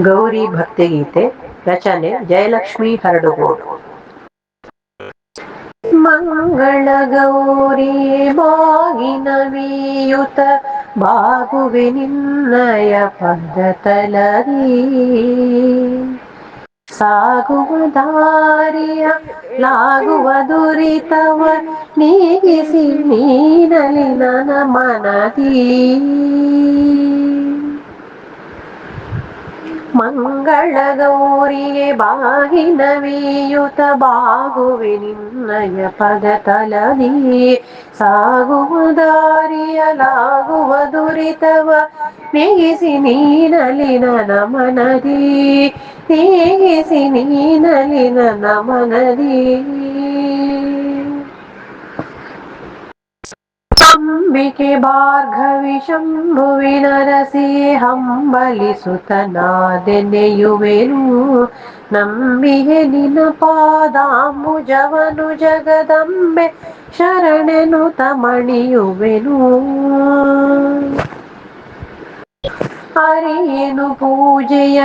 ಗೌರಿ ಭಕ್ತಿಗೀತೆ ರಚನೆ ಜಯಲಕ್ಷ್ಮಿ ಹರಡುಗೋಡು. ಮಂಗಳ ಗೌರಿ ಬಾಗಿನ ವೀಯುತ ಬಾಗುವೆ ನಿನ್ನಯ ಪದ ತಲರಿ ಸಾಗುವ ದಾರಿಯ ಲಾಗುವ ದುರಿತವ ನೀಗಿಸಿ ನೀನಲಿ ನನ ಮನದಿ. ಮಂಗಳ ಗೌರಿಗೆ ಬಾಗಿನ ವೀಯುತ ಬಾಗುವೆ ನಿನ್ನಯ ಪದ ತಲದಿ ಸಾಗುವ ದಾರಿಯಲಾಗುವ ದುರಿತವ, ನೀಗಿಸಿ ನೀನಲಿ ನನ ಮನದಿ. ನೀಗಿಸಿ ನೀನಲಿ ನನ ಮನದಿ. ಅಂಬಿಕೆ ಭಾರ್ಗವಿ ಶಂಭುವಿನ ರಸಿಯೇ ಹಂಬಲಿಸುತನಾದೆನೆಯುವೆನು ನಂಬಿಗೆ ನಿನ ಪಾದಾಂಬುಜವನು ಜಗದಂಬೆ ಶರಣೆನು ತಮಣಿಯುವೆನು. ಅರಿಯೇನು ಪೂಜೆಯ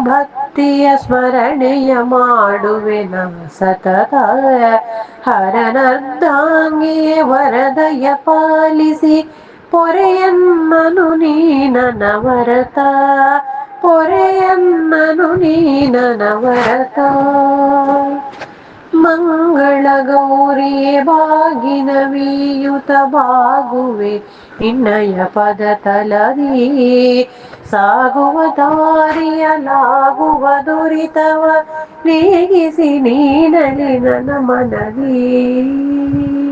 ಭಕ್ತಿಯ ಸ್ಮರಣೆಯ ಮಾಡುವೆನ ಸತತ. ಹರನರ್ಧಾಂಗಿಯೇ ವರದಯ ಪಾಲಿಸಿ ಪೊರೆಯನ್ನನು ನೀನನವರತ ಪೊರೆಯನ್ನನು ನೀನನವರತ ಮಂಗಳ ಗೌರಿಯೇ ಬಾಗಿನ ವೀಯುತ ಬಾಗುವೆ ನಿನ್ನಯ ಪದ ತಲದಿ ಸಾಗುವ ದಾರಿಯಲಾಗುವ ದುರಿತವ, ನೀಗಿಸಿ ನೀನಲಿ ನನ್ನ ಮನದಿ.